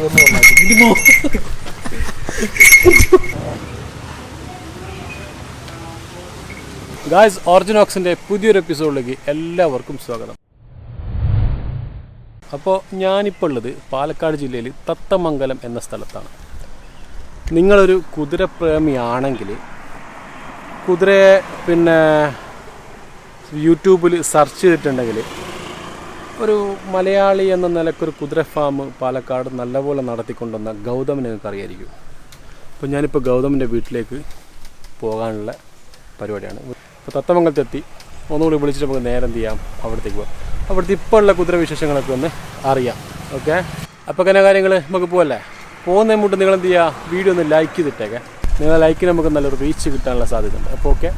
വന്നാക്കി guys ഓർജിനോക്സിന്റെ പുതിയൊരു എപ്പിസോഡിലേക്ക് എല്ലാവർക്കും സ്വാഗതം. അപ്പോൾ ഞാനിപ്പോൾ ഉള്ളത് പാലക്കാട് ജില്ലയിൽ തത്തമംഗലം എന്ന സ്ഥലത്താണ്. നിങ്ങളൊരു കുതിരപ്രേമിയാണെങ്കിൽ കുതിരയെ പിന്നെ യൂട്യൂബിൽ സെർച്ച് ചെയ്തിട്ടുണ്ടെങ്കിൽ ഒരു മലയാളി എന്ന നിലക്കൊരു കുതിര ഫാം പാലക്കാട് നല്ലപോലെ നടത്തിക്കൊണ്ടുവന്ന ഗൗതമിനെ നിങ്ങൾക്ക് അറിയായിരിക്കും. അപ്പോൾ ഞാനിപ്പോൾ ഗൗതമിന്റെ വീട്ടിലേക്ക് പോകാനുള്ള പരിപാടിയാണ്. ഇപ്പോൾ തത്തമംഗലത്തെത്തി ഒന്നുകൂടി വിളിച്ചിട്ട് നമുക്ക് നേരം ചെയ്യാം? അവിടത്തേക്ക് പോകാം അവിടുത്തെ ഇപ്പോൾ ഉള്ള കുതിര വിശേഷങ്ങളൊക്കെ ഒന്ന് അറിയാം. ഓക്കെ? അപ്പോൾ അങ്ങനെ കാര്യങ്ങൾ നമുക്ക് പോകല്ലേ പോകുന്നതിന് മുമ്പ് നിങ്ങൾ എന്ത് ചെയ്യുക വീഡിയോ ഒന്ന് ലൈക്ക് ചെയ്തിട്ടേക്കെ. നിങ്ങളെ ലൈക്കിന് നമുക്ക് നല്ലൊരു റീച്ച് കിട്ടാനുള്ള സാധ്യത ഉണ്ട് അപ്പോൾ ഓക്കെ?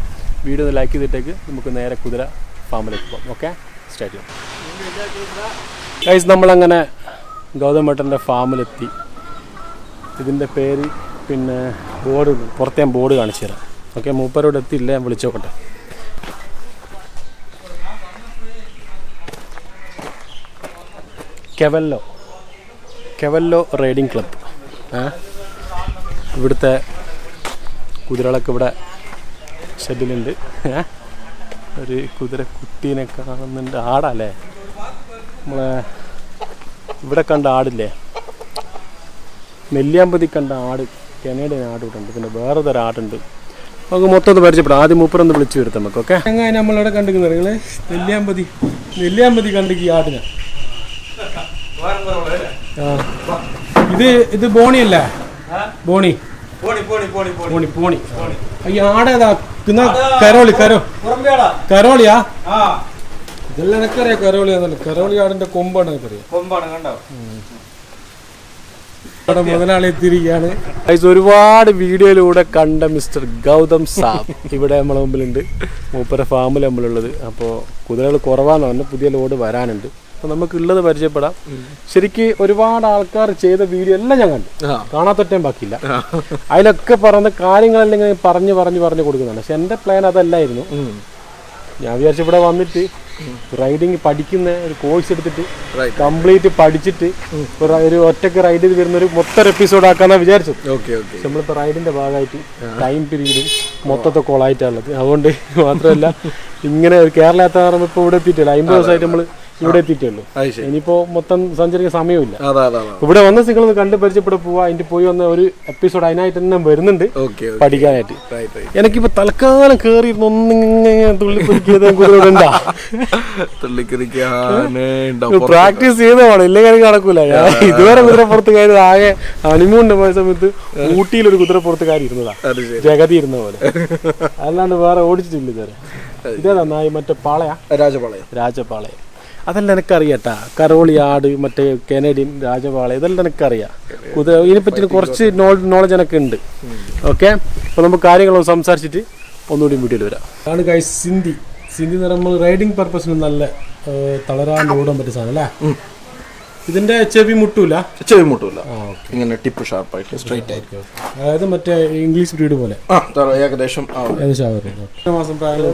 വീഡിയോ ഒന്ന് ലൈക്ക് ചെയ്തിട്ടേക്ക് നമുക്ക് നേരെ കുതിര ഫാമിലേക്ക് പോകാം ഓക്കെ? സ്റ്റാർട്ട് ചെയ്യാം ഗൈസ് നമ്മളങ്ങനെ ഗൗതം ഏട്ടന്റെ ഫാമിലെത്തി. ഇതിന്റെ പേര് പിന്നെ ബോർഡ് പുറത്ത് ഞാൻ ബോർഡ് കാണിച്ചു തരാം. ഓക്കെ മൂപ്പരോട് എത്തിയില്ല ഞാൻ വിളിച്ചോക്കട്ടെ. കെവല്ലോ. Cavallo riding club. ഇവിടുത്തെ കുതിരകളൊക്കെ ഇവിടെ ഷെഡിലുണ്ട്. ഒരു കുതിര കുട്ടീനെ കാണുന്നുണ്ട്. ആടല്ലേ നമ്മളെ ഇവിടെ കണ്ട ആടില്ലേ? നെല്ലിയാമ്പതി കണ്ട ആട് കനേഡിയൻ ആട് ഇവിടെ ഉണ്ട്. പിന്നെ വേറെ തരം ആടുണ്ട്. നമുക്ക് മൊത്തം പരിചയപ്പെടാം. ആദ്യം മൂപ്പറൊന്ന് വിളിച്ചു വരുത്താം നമുക്ക് ഓക്കെ? അങ്ങനെ നമ്മളിവിടെ കണ്ടിരിക്കുന്നത് നിങ്ങൾ നെല്ലിയാമ്പതി. നെല്ലിയാമ്പതി കണ്ടിക്ക് ഈ ആടിനെ. ഇത് ഇത് ബോണിയല്ല ബോണി. പോണി ബോണി. ഈ ആടേതാ പിന്നെ കരോളി കരോ കരോളിയാ? ഇതെല്ലാം എനിക്കറിയാം. കരോളി എന്നല്ല കരോളി ആടിന്റെ കൊമ്പാണ് എനിക്കറിയാം. കൊമ്പാണ് കണ്ടോ? മുതലാളി എത്തിയിരിക്കുകയാണ്. ഒരുപാട് വീഡിയോയിലൂടെ കണ്ട മിസ്റ്റർ ഗൗതം സാബ് ഇവിടെ നമ്മളെ മുമ്പിലുണ്ട്. മൂപ്പര ഫാമിൽ നമ്മളുള്ളത്. അപ്പോൾ കുതിരകൾ കുറവാന്ന് പറഞ്ഞ പുതിയ ലോഡ് വരാനുണ്ട്. അപ്പോൾ നമുക്ക് ഉള്ളത് പരിചയപ്പെടാം ശരിക്ക് ഒരുപാട് ആൾക്കാർ ചെയ്ത വീഡിയോ എല്ലാം ഞാൻ കണ്ടു. കാണാത്തൊറ്റേം ബാക്കിയില്ല. അതിലൊക്കെ പറഞ്ഞ കാര്യങ്ങളെല്ലാം ഇങ്ങനെ പറഞ്ഞു പറഞ്ഞു പറഞ്ഞു കൊടുക്കുന്നുണ്ട്. പക്ഷെ എന്റെ പ്ലാൻ അതല്ലായിരുന്നു. ഞാൻ വിചാരിച്ചു ഇവിടെ വന്നിട്ട് റൈഡിങ് പഠിക്കുന്ന ഒരു കോഴ്സ് എടുത്തിട്ട് കംപ്ലീറ്റ് പഠിച്ചിട്ട് ഒരു- ഒറ്റയ്ക്ക് റൈഡ് ചെയ്ത് വരുന്ന ഒരു മൊത്തം എപ്പിസോഡ് ആക്കാന്നാ വിചാരിച്ചത് നമ്മളിപ്പോ റൈഡിന്റെ ഭാഗമായിട്ട് ടൈം പീരീഡും മൊത്തത്തെ കോളായിട്ടാണുള്ളത് അതുകൊണ്ട് മാത്രമല്ല ഇങ്ങനെ കേരളത്തിൽ കേരള യാത്ര പറയുമ്പോൾ ഇപ്പൊ ഇവിടെ എത്തിയിട്ടില്ല. അമ്പത് ദിവസമായിട്ട് നമ്മൾ ഇവിടെ എത്തിയിട്ടുള്ളൂ ഇനിയിപ്പോ മൊത്തം സഞ്ചരിക്കാൻ സമയമില്ല ഇവിടെ വന്ന സിംഗിൾ കണ്ട് പരിചയപ്പെട്ട് പോവാ. അതിന്റെ പോയി വന്ന ഒരു എപ്പിസോഡ് അതിനായിട്ട് തന്നെ വരുന്നുണ്ട്. പഠിക്കാനായിട്ട്. എനിക്കിപ്പോ തൽക്കാലം കേറി ഒന്നിങ്ങനെ പ്രാക്ടീസ് ചെയ്തതാണ് ഇല്ലെങ്കിൽ എനിക്ക് നടക്കൂല. ഞാൻ ഇതുവരെ കുതിരപ്പുറത്ത് കയറി ആകെ ഹണിമൂണിന്റെ പോയ സമയത്ത് ഊട്ടിയിൽ ഒരു കുതിരപ്പുറത്ത് കയറി ഇരുന്നതാ. ജഗതി ഇരുന്ന പോലെ. അല്ലാണ്ട് വേറെ ഓടിച്ചിട്ടില്ല ഇതുവരെ. ഇതേതാ നായി? മറ്റേ പാളയാ? രാജപാളയ. രാജപാളയം. അതെല്ലാം എനിക്കറിയാട്ടാ. കരോളി ആട് മറ്റേ കനേഡിയൻ രാജപാള ഇതെല്ലാം എനിക്കറിയാം. കുതിര ഇതിനെപ്പറ്റി കുറച്ച് നോളജ് എനിക്ക് ഉണ്ട് ഓക്കെ? അപ്പോൾ നമുക്ക് കാര്യങ്ങളൊന്ന് സംസാരിച്ചിട്ട് ഒന്നുകൂടി വീട്ടിൽ വരാം. ആണ് ഗൈസ് സിന്ധി. സിന്ധി എന്ന് പറയുമ്പോൾ റൈഡിങ് പർപ്പസിന് നല്ല തളരാൻ തളരാണ്ട് ഓടാൻ പറ്റിയ സാധനം അല്ലേ? ഇതിന്റെ ചെവി മുട്ടൂല? ചെവി മുട്ടൂല. ഇങ്ങനെ ടിപ്പ് ഷാർപ്പായിട്ട് സ്ട്രൈറ്റ് ആയിരിക്കും അതായത് മറ്റേ ഇംഗ്ലീഷ് ബ്രീഡ് പോലെ. ഏകദേശം ഏകദേശം മാസം പ്രായമുള്ള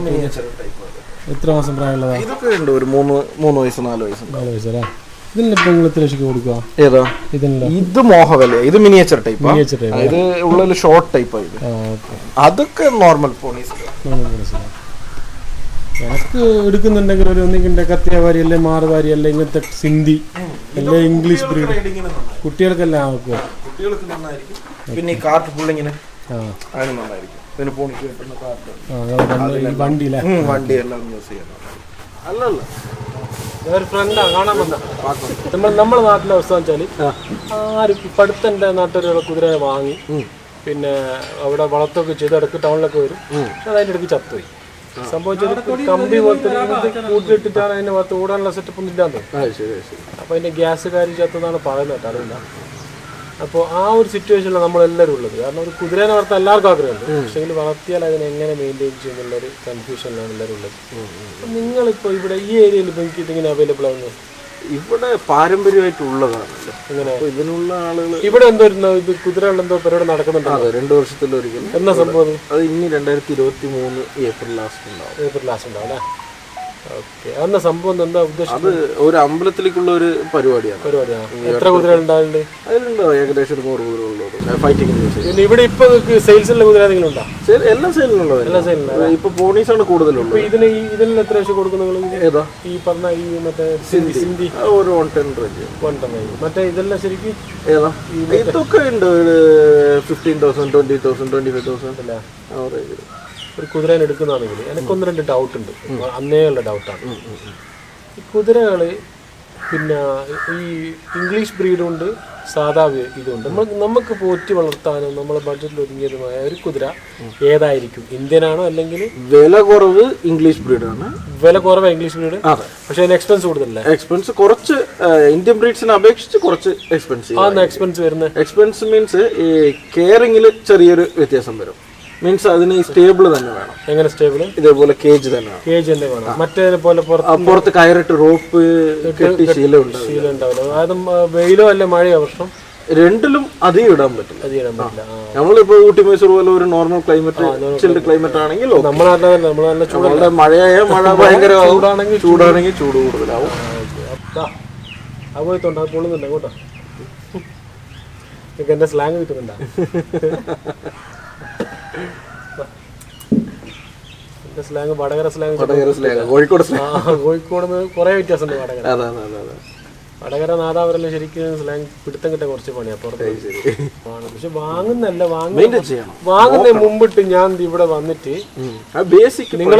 എത്ര മാസം പ്രായമുള്ളതാ? ഇതൊക്കെ ഉണ്ട് ഒരു മൂന്ന് മൂന്ന് വയസ്സ് നാല് വയസ്സ് നാല് വയസ്സല്ലേ ഇതിന് ഇപ്പം നിങ്ങൾ എത്ര കൊടുക്കുക ഏതാ? ഇതിനുള്ള ഇത് മോഹവല ഇത് മിനിയേച്ചർ ടൈപ്പ് type, ഇത് ഉള്ളിൽ ഷോർട്ട് ടൈപ്പ് ഇത്. അതൊക്കെ നോർമൽ പോണീസ് എനിക്ക് എടുക്കുന്നുണ്ടെങ്കിൽ ഒരു ഒന്നിക്കിന്റെ കത്തിയവാരി അല്ലെ മാറുവാരി അല്ലെ ഇങ്ങനത്തെ സിന്ധി അല്ലെ ഇംഗ്ലീഷ് ബ്രീഡ് കുട്ടികൾക്കെല്ലാം ആക്കുക കുട്ടികൾക്ക് നന്നായിരിക്കും. പിന്നെ ഈ കാർട്ട് ഫുള്ളിങ്ങനെ ആ. അതിന് നന്നായിരിക്കും. ഇതിന് പോണിക്ക് കിട്ടുന്ന കാർഡ്. വണ്ടി- വണ്ടി എല്ലാം യൂസ് ചെയ്യണം അല്ലല്ല. ഒരു ഫ്രണ്ടാ കാണാൻ വന്ന നമ്മൾ നമ്മുടെ നാട്ടിലെ അവസ്ഥ വെച്ചാൽ ആരും ഇപ്പൊ നാട്ടുകാരുടെ കുതിരയെ വാങ്ങി പിന്നെ അവിടെ വളർത്തൊക്കെ ചെയ്ത് ഇടയ്ക്ക് ടൗണിലൊക്കെ വരും. അതിന്റെ അതിന്റെ ഇടയ്ക്ക് ചത്തുപോയി. സംഭവിച്ചത് കമ്പി പോലത്തെ കൂട്ടിലിട്ടിട്ടാണ് അതിന്റെ ഭാഗത്ത് ഓടാനുള്ള സെറ്റപ്പ് ഒന്നും ഇല്ലാന്ന് അപ്പൊ ശരി ശരി. അപ്പോൾ അതിന്റെ ഗ്യാസ് കാര്യം ചത്തതാണ് പറയുന്നത് കേട്ടോ അറിയില്ല. അപ്പോൾ ആ ഒരു സിറ്റുവേഷനിലാണ് നമ്മളെല്ലാവരും ഉള്ളത്. കാരണം ഒരു കുതിരേനെ വളർത്താൻ എല്ലാവർക്കും ആഗ്രഹമുണ്ട്. പക്ഷേ വളർത്തിയാൽ അതിനെ എങ്ങനെ മെയിന്റെയിൻ ചെയ്യും ഒരു കൺഫ്യൂഷനിലാണ് എല്ലാവരും ഉള്ളത്. നിങ്ങളിപ്പോൾ ഇവിടെ ഈ ഏരിയയിൽ ഇപ്പോൾ എനിക്ക് ഇതിങ്ങനെ അവൈലബിൾ ആവുന്നത് ഇവിടെ പാരമ്പര്യമായിട്ടുള്ളതാണ്. ഇങ്ങനെ ഇതിനുള്ള ആളുകൾ ഇവിടെ എന്തോ ഇത് കുതിരകളുടെ എന്തോ പരിപാടി നടക്കുന്നുണ്ട് അതെ രണ്ട് വർഷത്തിലൊരിക്കൽ എന്നാ സംഭവം അത്? ഇനി രണ്ടായിരത്തി ഇരുപത്തി മൂന്ന് ഏപ്രിൽ ലാസ്റ്റ് ഉണ്ടാവും. ഏപ്രിൽ ലാസ്റ്റ് ഉണ്ടാവും അല്ലേ? അന്ന സംഭവം? എന്താ ഉദ്ദേശം അത് ഒരു അമ്പലത്തിലേക്കുള്ള ഒരു പരിപാടിയാണ്. പരിപാടിയാണ് എത്ര കുതിര ഉണ്ടാവുന്നുണ്ട് അതിലുണ്ടോ. ഏകദേശം ഒരു നൂറ് കുതിരകളുള്ളത് ഫൈറ്റിംഗ് ഇവിടെ ഇപ്പൊ സെയിൽസിലുള്ള കുതിര എന്തെങ്കിലും ഉണ്ടോ? എല്ലാം സെയിലുള്ളത് എല്ലാ സെയിലില്ല ഇപ്പൊ പോണീസാണ് കൂടുതലുള്ളത്. ഇപ്പൊ ഇതിന് ഇതിന് എത്ര വെച്ച് കൊടുക്കും നിങ്ങൾ ഏതാ? ഈ പറഞ്ഞ ഈ മറ്റേ സിന്ധി. ഒരു വൺ ടെൻ റേഞ്ച് കൊണ്ടുവന്നത് മറ്റേ ഇതെല്ലാം ശരിക്കും ഏതാ? ഇതൊക്കെ ഉണ്ട്. ഒരു fifteen thousand twenty thousand twenty five thousand ആ റേഞ്ചിൽ ഒരു കുതിരേനെ എടുക്കുന്നതാണെങ്കിൽ എനിക്കൊന്ന് രണ്ട് ഡൗട്ട് ഉണ്ട്. അന്നേ ഉള്ള ഡൗട്ടാണ് ഈ കുതിരകൾ പിന്നെ ഈ ഇംഗ്ലീഷ് ബ്രീഡും ഉണ്ട് സാധാ ഇതുണ്ട്. നമ്മൾ നമുക്ക് പോറ്റി വളർത്താനും നമ്മളെ ബഡ്ജറ്റിൽ ഒതുങ്ങിയതുമായ ഒരു കുതിര ഏതായിരിക്കും? ഇന്ത്യനാണോ അല്ലെങ്കിൽ വില കുറവ് ഇംഗ്ലീഷ് ബ്രീഡാണ് വില കുറവ് ഇംഗ്ലീഷ് ബ്രീഡ് പക്ഷേ അതിന് എക്സ്പെൻസ് കൂടുതലല്ലേ? എക്സ്പെൻസ് കുറച്ച് ഇന്ത്യൻ ബ്രീഡ്സിനെ അപേക്ഷിച്ച് കുറച്ച് എക്സ്പെൻസ് എക്സ്പെൻസ് വരുന്നത് എക്സ്പെൻസ് മീൻസ് ഈ കെയറിംഗിൽ ചെറിയൊരു വ്യത്യാസം വരും. മീൻസ് അതിന് സ്റ്റേബിൾ തന്നെ വേണം. എങ്ങനെ സ്റ്റേബിൾ ഇതേപോലെ കേജ് തന്നെ കേജ് തന്നെ വേണം. മറ്റേ പോലെ പുറത്ത് കയറിട്ട് റോപ്പ് കെട്ടി ശീലം ഉണ്ടാവില്ല. അതും വെയിലോ അല്ല മഴയോ വർഷം രണ്ടിലും അധികം ഇടാൻ പറ്റില്ല. നമ്മളിപ്പോ ഊട്ടി മൈസൂർ പോലെ ഒരു നോർമൽ ക്ലൈമറ്റ് ചിൽഡ് ക്ലൈമറ്റ് ആണെങ്കിൽ നമ്മളുടെ മഴയായ മഴ ഭയങ്കര ചൂടാണെങ്കിൽ ചൂടാണെങ്കിൽ ചൂട് കൂടുതലാവും. പോയിട്ടുണ്ട് അങ്ങോട്ടോ. നിങ്ങൾക്ക് എന്റെ സ്ലാങ് കിട്ടുന്നുണ്ടോ? Slang Vadakara slang Vadakara slang Kozhikode Kozhikode കുറേ വ്യത്യാസമുണ്ട് വടകര. വടകര നാദാപുരല്ല ശരിക്കും സ്ലാങ് പിടുത്തം കിട്ടാൻ കുറച്ച് പണിയാ പുറത്ത് പക്ഷെ വാങ്ങുന്നല്ല വാങ്ങുന്ന മുമ്പിട്ട് ഞാൻ ഇവിടെ വന്നിട്ട് ബേസിക് നിങ്ങൾ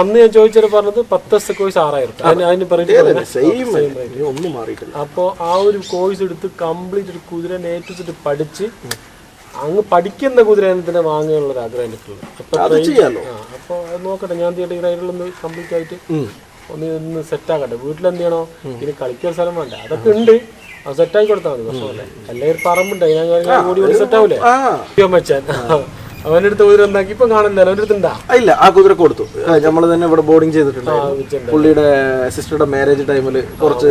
അന്ന് ഞാൻ ചോദിച്ചത് പറഞ്ഞത് പത്ത് ദിവസത്തെ കോഴ്സ് ആറായിരം റുപ്യ. അതിന് മാറിയിട്ടില്ല. അപ്പോൾ ആ ഒരു കോഴ്സ് എടുത്ത് കംപ്ലീറ്റ് ഒരു കുതിരനെ ഏറ്റിച്ചിട്ട് പഠിച്ച് അങ്ങ് പഠിക്കുന്ന കുതിരേനെ തന്നെ വാങ്ങാനുള്ള ഒരു ആഗ്രഹം എനിക്കുള്ളത് അപ്പോൾ അത് നോക്കട്ടെ. ഞാൻ തീയിട്ട് റൈഡിലൊന്ന് കംപ്ലീറ്റ് ആയിട്ട്. ഒന്ന് ഇന്ന് സെറ്റ് ആക്കട്ടെ. വീട്ടിലെന്ത് ചെയ്യണോ? ഇനി കളിക്കാൻ സ്ഥലം വേണ്ട. അതൊക്കെ ഉണ്ട്. അത് സെറ്റ് ആക്കി കൊടുത്താൽ മതി. പ്രശ്നമല്ലേ അല്ലേ ഒരു പറമ്പുണ്ട് അതിനെ ഓടി ഓടി സെറ്റ് ആവൂലേ? മച്ചാൻ അവന്റെ അടുത്ത് കുതിര എന്താക്കി ഇപ്പൊ കാണില്ല അവന്റെ അടുത്തണ്ടാ ഇല്ല. ആ കുതിര കൊടുത്തു. നമ്മൾ തന്നെ ഇവിടെ ബോർഡിങ് ചെയ്തിട്ടുണ്ട്. പുള്ളിയുടെ സിസ്റ്ററുടെ മാരേജ് ടൈമിൽ കുറച്ച്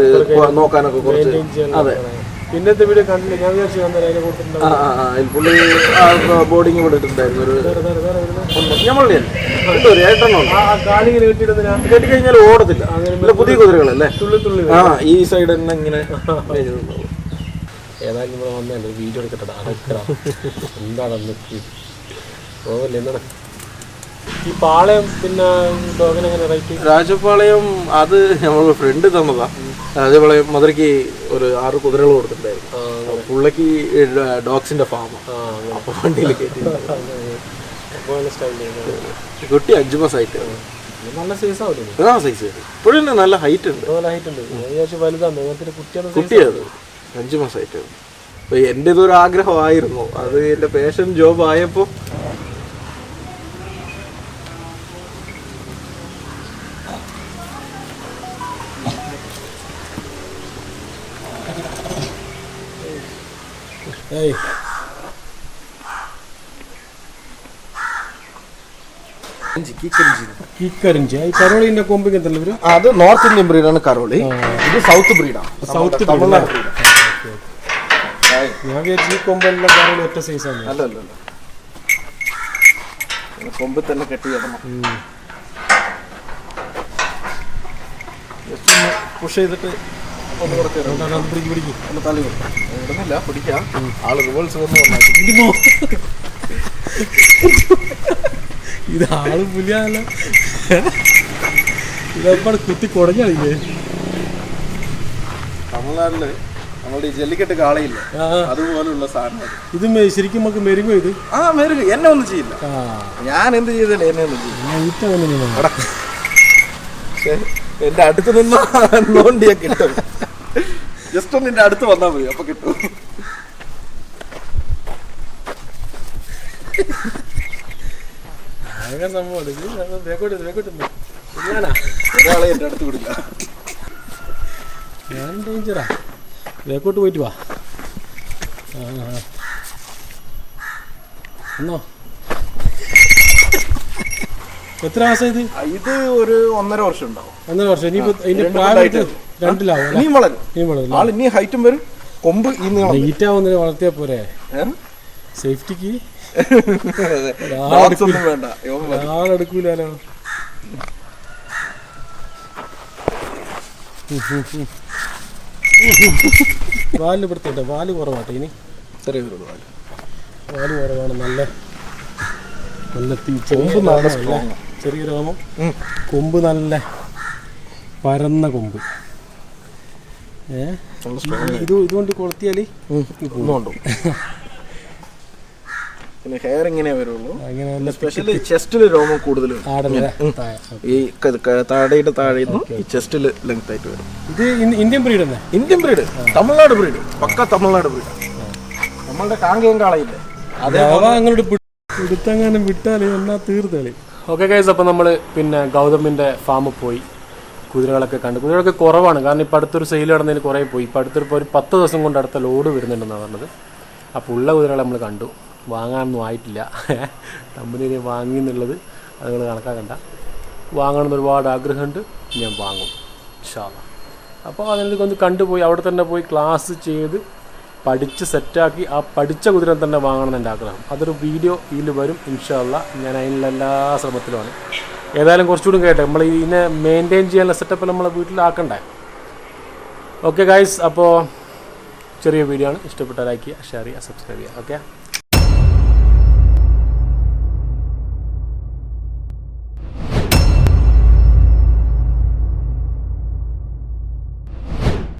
നോക്കാനൊക്കെ കുറച്ച് അതെ. പിന്നത്തെ വീഡിയോ കണ്ടില്ല. ഞാൻ വിചാരിച്ചു ഞാൻ അതിനെ കൊടുത്തിട്ടുണ്ട് ആ ആ ആ. പുള്ളി ബോർഡിങ് ഇവിടെ ഇട്ടിട്ടുണ്ടായിരുന്നു. ഒരു ഒരു ഏട്ടെണ്ണം ഉണ്ട്. ആ കാലിങ്ങനെ കെട്ടിയിടുന്ന കെട്ടിക്കഴിഞ്ഞാൽ ഓടത്തില്ല. ഇല്ല പുതിയ കുതിരകളല്ലേ? തുള്ളി തുള്ളി ആ ഈ സൈഡ് തന്നെ ഇങ്ങനെ. ഏതായാലും ഇവിടെ വന്നല്ലേ ഒരു വീഡിയോ എടുക്കട്ടെ അടക്കറ എന്താണെന്ന് പോകല്ലേ എന്താണ്? ഈ പാളയം പിന്നെ ഡോഗിന് എങ്ങനെ റേറ്റ് രാജപാളയം അത് നമ്മൾ ഫ്രണ്ട് തന്നതാ. രാജപാളയം മധുരയ്ക്ക് ഒരു ആറ് കുതിരകൾ കൊടുത്തിട്ടുണ്ടായിരുന്നു. പുള്ളിക്ക് ഡോഗ്സിന്റെ ഫാം അപ്പൊ വണ്ടിയിൽ കയറ്റി. കുട്ടി അഞ്ചു മാസമായിട്ട് നല്ല സൈസ് ആ സൈസ് ഇപ്പോഴും നല്ല ഹൈറ്റ് ഉണ്ട്. നല്ല ഹൈറ്റ് ഉണ്ട്. വലുതാണ് കുട്ടിയാണ് കുട്ടിയത് അഞ്ചു മാസമായിട്ട് എന്റെ ഇതൊരു ആഗ്രഹമായിരുന്നു. അത് എന്റെ പേഷൻ ജോബ് ആയപ്പോ ഏയ് കിക്കരിഞ്ചി ഈ കരോളിന്റെ കൊമ്പിങ് എന്തല്ല ഒരു അത് നോർത്ത് ഇന്ത്യൻ ബ്രീഡാണ് കരോളി. ഇത് സൗത്ത് ബ്രീഡാണ് സൗത്ത് തമിഴ്നാട്. ഞാൻ വിചാരിച്ചു ഈ കൊമ്പെല്ലാം കരോളി ഒറ്റ സൈസാണ് അല്ല അല്ല അല്ല. കൊമ്പ് തന്നെ കെട്ടി ഒന്ന് പുഷ് ചെയ്തിട്ട് ഒന്ന് കുറച്ച് ഒന്ന് ആൾ ഇത് ആൾ പുലിയാണല്ലോ ഇതെപ്പാട് കുത്തി കുടഞ്ഞാളില്ലേ തമിഴ്നാട്ടിൽ നമ്മളുടെ ജല്ലിക്കെട്ട് കാളയില്ല അതുപോലുള്ള സാധനം ഇത് ശരിക്കും നമുക്ക് മെരുങ്ങോ ഇത് ആ മെരുക എന്നെ ഒന്നും ചെയ്യില്ല ഞാൻ എന്ത് ചെയ്തില്ല എന്നെ ഒന്നും ചെയ്യില്ല എന്റെ അടുത്ത് നിന്ന് കിട്ടും ജസ്റ്റ് ഒന്ന് എന്റെ അടുത്ത് വന്നാൽ മതി അപ്പൊ കിട്ടും. ഭയങ്കര സംഭവം വേക്കോട്ട് വേക്കോട്ട് ഞാനാ ഒരാളെ എന്റെ അടുത്ത് വിടില്ല. ഞാൻ ഡേഞ്ചറാ വേക്കോട്ട് പോയിട്ട് വാ. എന്നോ എത്ര മാസം ഇത്? ഇത് ഒരു ഒന്നര വർഷം ഉണ്ടാവും. ഒന്നര വർഷം. ഇനിയിപ്പോ അതിന്റെ പ്രായം രണ്ടിലാവും? ഇനിയും വളരും ഇനി വളരും ആൾ ഇനി ഹൈറ്റും വരും കൊമ്പ് ഈ നീളം ഈറ്റാവുന്നതിന് വളർത്തിയാ പോരെ? സേഫ്റ്റിക്ക്. ആളെടുക്കൂലോ വാലിന് പിടുത്തിട്ട് വാൽ കുറവാട്ടെ ഇനി? ചെറിയ പാൽ വാൽ. കുറവാണ് നല്ല നല്ല കൊമ്പ് നല്ല ചെറിയ രോമം. കൊമ്പ് നല്ല പരന്ന കൊമ്പ്. ഇത് ഇതുകൊണ്ട് കൊളുത്തിയാൽ ഒന്നുണ്ടോ പിന്നെ ഹെയർ ഇങ്ങനെ വരുള്ളൂ. സ്പെഷ്യലി ചെസ്റ്റിൽ രോമം കൂടുതൽ ഈ താടയുടെ താഴെ. ഈ ചെസ്റ്റിൽ ലെങ്ത് ആയിട്ട് വരും. ഇത് ഇന്ത്യൻ ബ്രീഡ് തന്നെ ഇന്ത്യൻ ബ്രീഡ് തമിഴ്നാട് ബ്രീഡ് പക്ക തമിഴ്നാട് ബ്രീഡ് നമ്മളുടെ കാങ്കയും കാളയില്ലേ? അതേ അങ്ങോട്ട് പിടുത്തങ്ങാനും വിട്ടാൽ എന്നാ തീർത്തളി ഓക്കെ ഗൈസ് അപ്പോൾ നമ്മൾ പിന്നെ ഗൗതമിന്റെ ഫാമിൽ പോയി. കുതിരകളൊക്കെ കണ്ട് കുതിരകളൊക്കെ കുറവാണ്. കാരണം ഇപ്പോൾ അടുത്തൊരു സെയിൽ നടന്നതിൽ കുറേ പോയി. ഇപ്പോൾ അടുത്തൊരു ഇപ്പോൾ ഒരു പത്ത് ദിവസം കൊണ്ട് അടുത്ത ലോഡ് വരുന്നുണ്ടെന്നാണ് പറഞ്ഞത്. അപ്പോൾ ഉള്ള കുതിരകളെ നമ്മൾ കണ്ടു. വാങ്ങാനൊന്നും ആയിട്ടില്ല. കമ്പനിയിൽ വാങ്ങി എന്നുള്ളത് അത് നിങ്ങൾ കണക്കാക്കണ്ട. വാങ്ങണമെന്ന് ഒരുപാട് ആഗ്രഹമുണ്ട്. ഞാൻ വാങ്ങും. ഷാള അപ്പോൾ അതിനൊക്കെ ഒന്ന് കണ്ടുപോയി അവിടെ തന്നെ പോയി ക്ലാസ് ചെയ്ത് പഠിച്ച് സെറ്റാക്കി ആ പഠിച്ച കുതിരം തന്നെ വാങ്ങണം എന്റെ ആഗ്രഹം. അതൊരു വീഡിയോ ഇതിൽ വരും. ഇൻഷാല്ല ഞാൻ അതിനുള്ള എല്ലാ ശ്രമത്തിലുമാണ് ഏതായാലും കുറച്ചുകൂടി കേട്ടെ. നമ്മൾ ഇതിനെ മെയിന്റെയിൻ ചെയ്യാനുള്ള സെറ്റപ്പ് നമ്മളെ വീട്ടിലാക്കണ്ടേ ഓക്കെ ഗായ്സ് അപ്പോൾ ചെറിയ വീഡിയോ ആണ്. ഇഷ്ടപ്പെട്ട ലൈക്ക് ചെയ്യുക ഷെയർ ചെയ്യുക സബ്സ്ക്രൈബ് ചെയ്യുക. ഓക്കെ